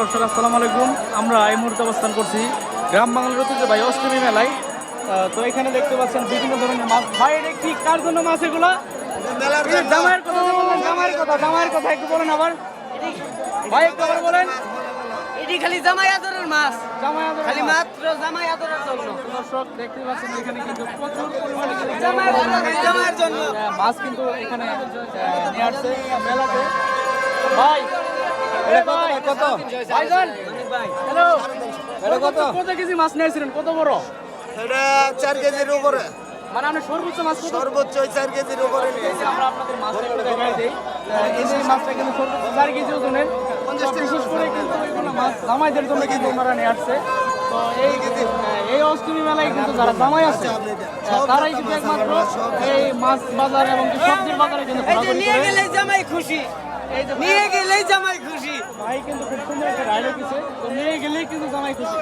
দর্শক আসসালামু আলাইকুম। আমরা এই মুহূর্তে অবস্থান করছি গ্রাম বাংলার ঐতিহ্যবাহী অষ্টমী মেলায়। তো এখানে দেখতে পাচ্ছেন বিভিন্ন ধরনের মাছ। ভাই এটা কি কার জন্য মাছ এগুলা? জামাইয়ের কথা। জামাইয়ের কথা জামাইয়ের কথা একটু বলেন আবার। ভাই একটু আবার বলেন। এটি খালি জামাই আদরের মাছ। জামাই আদরের খালি মাত্র জামাই আদরের জন্য। দর্শক দেখতে পাচ্ছেন এখানে কিন্তু প্রচুর পরিমাণে জামাই জামাইয়ের জন্য। মাছ কিন্তু এখানে নিয়ে আসছে মেলাতে। ভাই কত ভাইজান হ্যালো এটা কত? কত কেজি মাছ নিয়েছিলেন? কত বড়? এটা চার কেজির উপরে। মানে সর্বোচ্চ মাছ সর্বোচ্চ চার কেজির উপরে নিয়েছে আমরা আপনাদের মাছটা একটু দেখাই দিই। এই মাছটা কিন্তু সর্বোচ্চ চার কেজি ওজনের। বিশেষ করে কিন্তু এগুলো মাছ জামাইদের জন্য কিন্তু ওনারা নিয়ে আসছে। তো এই আহ, এই অষ্টমী মেলায় কিন্তু যারা জামাই আছে তারাই কিন্তু একমাত্র এই মাছ বাজার এবং সবজির বাজারে কিন্তু নিয়ে। গেলেই জামাই খুশি। নিয়ে গেলেই জামাই খুশি। ভাই কিন্তু খুব সুন্দর একটা রাইড রেখেছে তো নিয়ে গেলেই কিন্তু জামাই খুশি।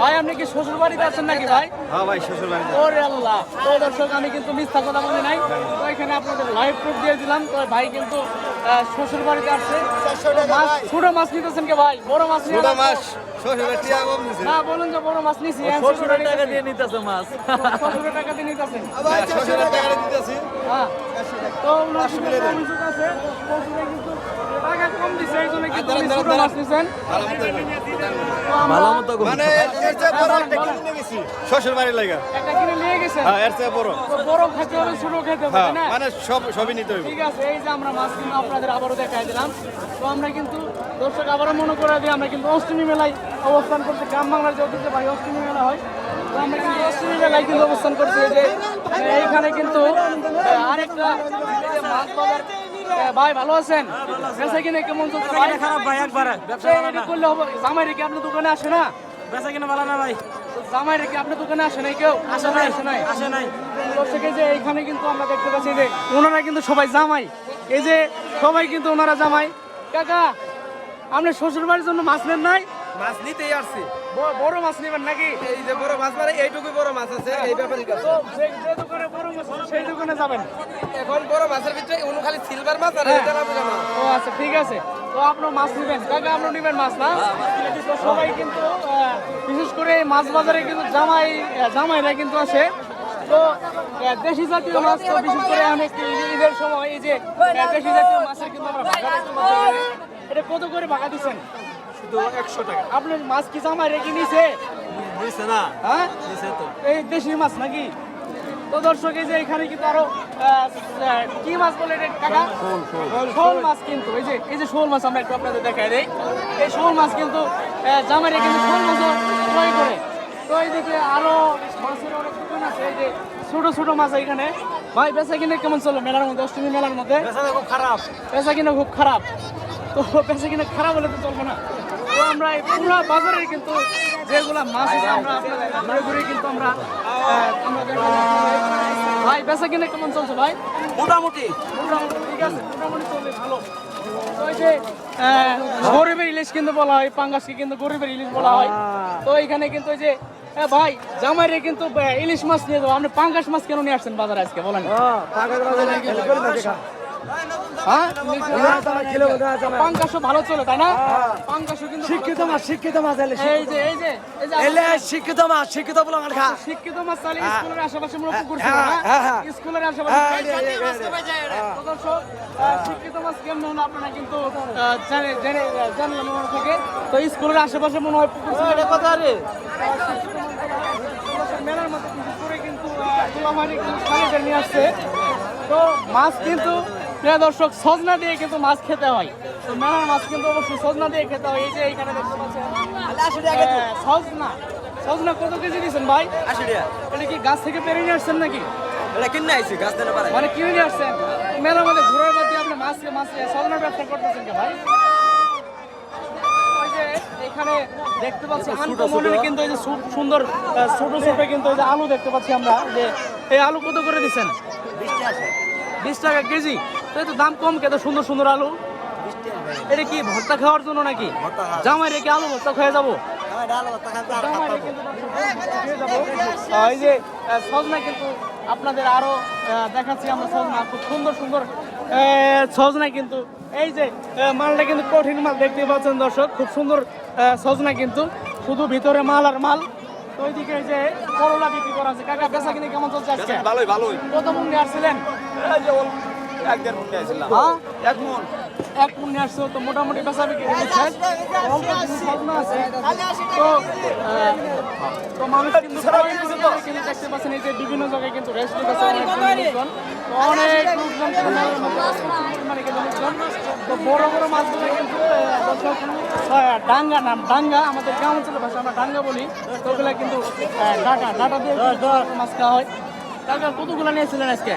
ভাই আপনি কি শ্বশুর বাড়িতে আছেন নাকি ভাই? হ্যাঁ ভাই শ্বশুর বাড়িতে ওরে আল্লাহ। তো দর্শক আমি কিন্তু মিথ্যা কথা বলি নাই। তো এখানে আপনাদের লাইভ প্রুফ দিয়ে দিলাম। তো ভাই কিন্তু আহ, শ্বশুর বাড়িতে আসছে মাছ ছোট মাছ নিতেছেন কে ভাই? বড় মাছ নিয়ে ছোট আসছেন? শ্বশুর বাড়ি টিয়া কম দিছে না বলুন যে বড় মাছ নিছি টাকা দিয়ে নিতেছে মাছ। টাকা দিয়ে নিতেছেন টাকা। দিতেছি হ্যাঁ। তো ওনার কিন্তু অভিযোগ আছে টাকা কম দিছে এই জন্য কিন্তু ছোট মাছ নিছেন। তো আমরা মানে এর চেয়ে বড় একটা কিনে গেছি। শ্বশুর বাড়ির লাগা। একটা কিনে নিয়ে গেছেন? হ্যাঁ এর চেয়ে বড়। বড় খেতে হবে ছোট খেতে হবে হ্যাঁ না? মানে সব সবই নিতে ঠিক আছে এই যে আমরা মাছ আপনাদের আবারও দেখাই দিলাম। তো আমরা কিন্তু দর্শক আবারও মনে করে দিই আমরা কিন্তু অষ্টমী মেলায় অবস্থান করছি। গ্রাম বাংলার যে ঐতিহ্যবাহী অষ্টমী মেলা হয়। তো আমরা কিন্তু অষ্টমী মেলায় কিন্তু অবস্থান করছি। যে এইখানে কিন্তু আরেকটা এই মাছ বাজার। ভাই ভালো আছেন? বেচা কিনে কেমন চলছে ভাই? খারাপ ভাই একবার। করলে হবে। জামাই রেখে আপনার দোকানে আসে না? বেচা কিনে ভালো না ভাই। জামাই রেখে আপনার দোকানে আসে নাই কেউ? আসে নাই আসে নাই? আসে নাই। দর্শক এই যে এইখানে কিন্তু আমরা দেখতে পাচ্ছি যে ওনারা কিন্তু সবাই জামাই। এই যে সবাই কিন্তু ওনারা জামাই। কাকা আপনি শ্বশুর বাড়ির জন্য মাছ নেন নাই? মাছ নিতেই আসছি। বড় মাছ নেবেন নাকি? এই যে বড় মাছ মানে এইটুকু বড় মাছ আছে এই ব্যাপারে যে যে দোকানে বড় মাছ সেই দোকানে যাবেন। এখন বড় মাছের ভিতরে অনু খালি সিলভার মাছ আর এটা লাভ না ও আচ্ছা ঠিক আছে। তো আপনার মাছ নেবেন। কাকা আপনার নেবেন মাছ না? তো সবাই কিন্তু বিশেষ করে মাছ বাজারে কিন্তু জামাই জামাইরা কিন্তু আসে। তো দেশি জাতীয় মাছ তো বিশেষ করে অনেক ঈদ- ঈদের সময় এই যে দেশি জাতীয় মাছের কিন্তু আমরা এটা কত করে ভাগা দিচ্ছেন শুধু একশো টাকা। আপনার মাছ কি জামাই রেখে নিছে? দিছে না। হ্যাঁ? দিছে তো। এই দেশি মাছ নাকি? তো দর্শক এই যে এখানে কিন্তু আরও কি মাছ বলে কাকা? শোল মাছ কিন্তু এই যে এই যে শোল মাছ আমরা একটু আপনাদের দেখাই দেই। এই শোল মাছ কিন্তু জামাইরে কিন্তু শোল মাছও ক্রয় করে। তো এই দিকে আরও মাছের অনেক দোকান আছে এই যে ছোট ছোট মাছ এখানে। ভাই বেচা কিনে কেমন চলো মেলার মধ্যে? অষ্টমী মেলার মধ্যে? বেচা খুব খারাপ। বেচা কিনা খুব খারাপ। তো বেচা কিনা খারাপ হলে তো চলবে না। তো আমরা এই পুরো বাজারে কিন্তু যেগুলা মাছ আছে আমরা ঘুরে ঘুরে কিন্তু আমরা। ভাই বেচা কিনা কেমন চলছে ভাই? মোটামুটি। মোটামুটি ঠিক আছে মোটামুটি চলবে ভালো। যে গরিবের ইলিশ কিন্তু বলা হয় পাঙ্গাসকে কিন্তু গরিবের ইলিশ বলা হয়। তো এখানে কিন্তু যে এ ভাই জামাইরে কিন্তু ইলিশ মাছ নিয়ে যাব। আপনি পাঙ্গাস মাছ কেন নিয়ে আসছেন বাজারে আজকে বলেন। হ্যাঁ ভালো চলে তাই না? কিন্তু শিক্ষিত মাছ শিক্ষিত মাছ এলে এই যে এই যে এলে শিক্ষিত মাছ শিক্ষিত বলো আমার খা। শিক্ষিত মাছ তাহলে স্কুলের আশেপাশে মনে পুকুর ছিল হ্যাঁ, হ্যাঁ, হ্যাঁ। না স্কুলের আশেপাশে তো দর্শক, আহ, শিক্ষিত মাছ কেমন হলো আপনারা কিন্তু জানে- জেনে- আহ, জানলেন থেকে। তো স্কুলের আশেপাশে মনে হয় পুকুর ছিল কথা রে? মেলার মধ্যে করে কিন্তু আহ, গোলামারি কিন্তু নিয়ে আসছে। তো মাছ কিন্তু প্রিয় দর্শক সজনা দিয়ে কিন্তু মাছ খেতে হয়। তো মেলার মাছ কিন্তু অবশ্যই সজনা দিয়ে খেতে হয়। এই যে এইখানে দেখতে পাচ্ছেন সজনা। সজনা কত কেজি দিয়েছেন ভাই? এটা কি গাছ থেকে পেরে নিয়ে আসছেন নাকি? এটা কিনে আইছি গাছ পারে মানে কিনে নিয়ে আসছেন? মেলার মধ্যে ঘোরার দিয়ে আপনি মাছ মাছ সজনা ব্যবসা করতেছেন কে ভাই? এখানে দেখতে পাচ্ছি আনকমনের কিন্তু এই যে সুন্দর ছোট ছোট কিন্তু এই যে আলু দেখতে পাচ্ছি আমরা। যে এই আলু কত করে দিচ্ছেন বিশ টাকা কেজি? তো এই তো দাম কম কে? সুন্দর সুন্দর আলু। এটা কি ভর্তা খাওয়ার জন্য নাকি? জামাই রেখে আলু ভর্তা খেয়ে যাব? এই যে সজনা কিন্তু আপনাদের আরও দেখাচ্ছি আমরা সজনা। খুব সুন্দর সুন্দর সজনা কিন্তু। এই যে মালটা কিন্তু কঠিন মাল দেখতে পাচ্ছেন দর্শক। খুব সুন্দর সজনা কিন্তু। শুধু ভিতরে মাল আর মাল। ওইদিকে যে করলা বিক্রি করা আছে। কাকা বেচা কিনে কেমন চলছে আজকে? ভালোই ভালোই। কত মন আসছিলেন? এক দেড় মন নিয়েছিলাম হ্যাঁ? এক মন। এক মন নিয়ে আসছো তো মোটামুটি বেচা বিক্রি অল্প কিছু সজনা আছে। তো তো মানুষ কিন্তু কিন্তু কিন্তু দেখতে পাচ্ছেন এই যে বিভিন্ন জায়গায় কিন্তু রেস্ট নিতেছে অনেক লোকজন তো অনেক লোকজন কিন্তু লোকজন তো বড় বড় মাছগুলো কিন্তু ডাঙ্গা নাম ডাঙ্গা আমাদের গ্রাম অঞ্চলের ভাষা আমরা ডাঙ্গা বলি। তো ওগুলা কিন্তু ডাটা ডাটা দিয়ে মাছ খাওয়া হয়। কতগুলো নিয়েছিলেন আজকে?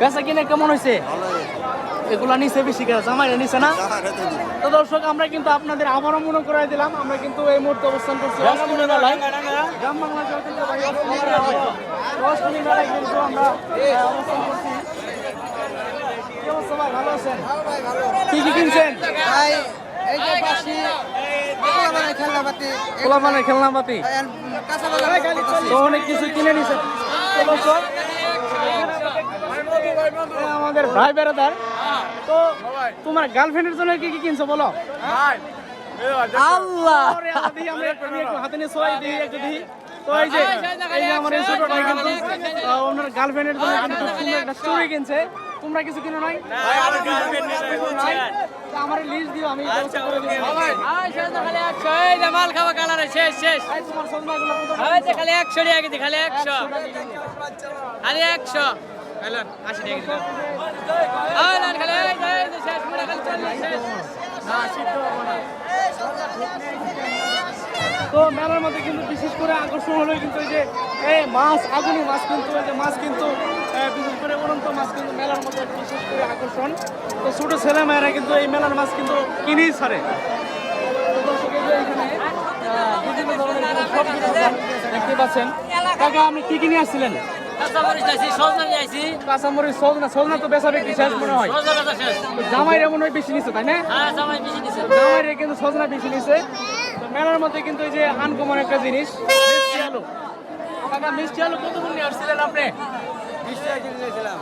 বেচা কিনে কেমন হয়েছে? এগুলা নিচে বেশি করে জামাই নিচে না? তো দর্শক আমরা কিন্তু আপনাদের আবারও মনে করে দিলাম আমরা কিন্তু এই মুহূর্তে অবস্থান করছি গ্রাম বাংলা মেলায়। কিন্তু আমরা অবস্থান করছি। কি অবস্থা ভাই? ভালো আছেন? কি কি কিনছেন? ভাই এই যে পাশি খেলনা পাতি। খেলনা পাতি। অনেক কিছু কিনে নিছে। আমাদের ভাই বেড়াদার তো তোমার গার্লফ্রেন্ডের জন্য কি কি কিনছো বলো? আল্লাহ। হাতে নিয়ে সবাই দিই, একটু দিই। তো এই যে এই যে আমার এই ছোট ভাই কিন্তু ওনার গার্লফ্রেন্ডের জন্য কিন্তু সুন্দর একটা কিনছে। তোমরা কিছু কিনো নাই? আমার লিস্ট দিও আমি দিই মাল খাওয়া কালারে শেষ শেষ। তোমার একশো খালি একশো। খালি একশো। তো মেলার মধ্যে কিন্তু বিশেষ করে আকর্ষণ হলো কিন্তু যে এই মাছ আগুনি মাছ কিন্তু যে মাছ কিন্তু বিশেষ করে উড়ন্ত মাছ কিন্তু মেলার মধ্যে বিশেষ করে আকর্ষণ। তো ছোট ছেলে মেয়েরা কিন্তু এই মেলার মাছ কিন্তু কিনেই ছাড়ে। বিভিন্ন ধরনের দেখতে পাচ্ছেন। কাকা, আপনি কি কিনে আসছিলেন? কাঁচামরিচ সজনা সজনা তো বেচা বিক্রি শেষ মনে হয়। জামাইরা মনে হয় বেশি নিচ্ছে তাই না? হ্যাঁ জামাই জামাইরে কিন্তু সজনা বেশি নিছে। মেলার মধ্যে কিন্তু এই যে আনকমন একটা জিনিস মিষ্টি আলু। কাকা মিষ্টি আলু কত করে আসছিলেন আপনি? বিশ টাকা কিনে নিয়েছিলাম।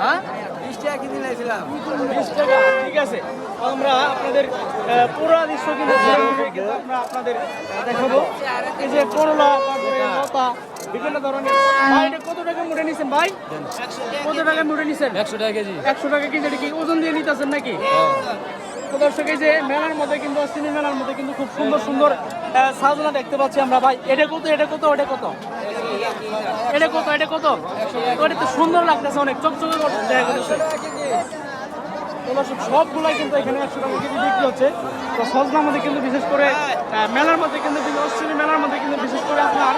হ্যাঁ? বিশ টাকা কিনে নিয়েছিলাম। বিশ টাকা ঠিক আছে। আমরা আপনাদের পুরো দৃশ্য কিন্তু আমরা আপনাদের দেখাবো। এই যে করলা তারপরে লতা বিভিন্ন ধরনের। নিছেন ভাই? কত টাকা মুড়ে নিছেন? একশো টাকা কেজি। একশো টাকা কেজি এটা কি ওজন দিয়ে নিতেছেন নাকি? দর্শক এই যে মেলার মধ্যে কিন্তু অশ্বিনী মেলার মধ্যে কিন্তু খুব সুন্দর সুন্দর সাজনা দেখতে পাচ্ছি আমরা ভাই। এটা কত এটা কত এটা কত? এটা কত এটা কত? ওটা তো সুন্দর লাগতেছে অনেক চকচকে দেখা যাচ্ছে। সবগুলাই কিন্তু এখানে একশো টাকা কেজি বিক্রি হচ্ছে। তো সজনার মধ্যে কিন্তু বিশেষ করে মেলার মধ্যে কিন্তু অশ্বিনী মেলার মধ্যে কিন্তু বিশেষ করে আপনার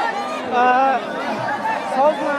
সজনা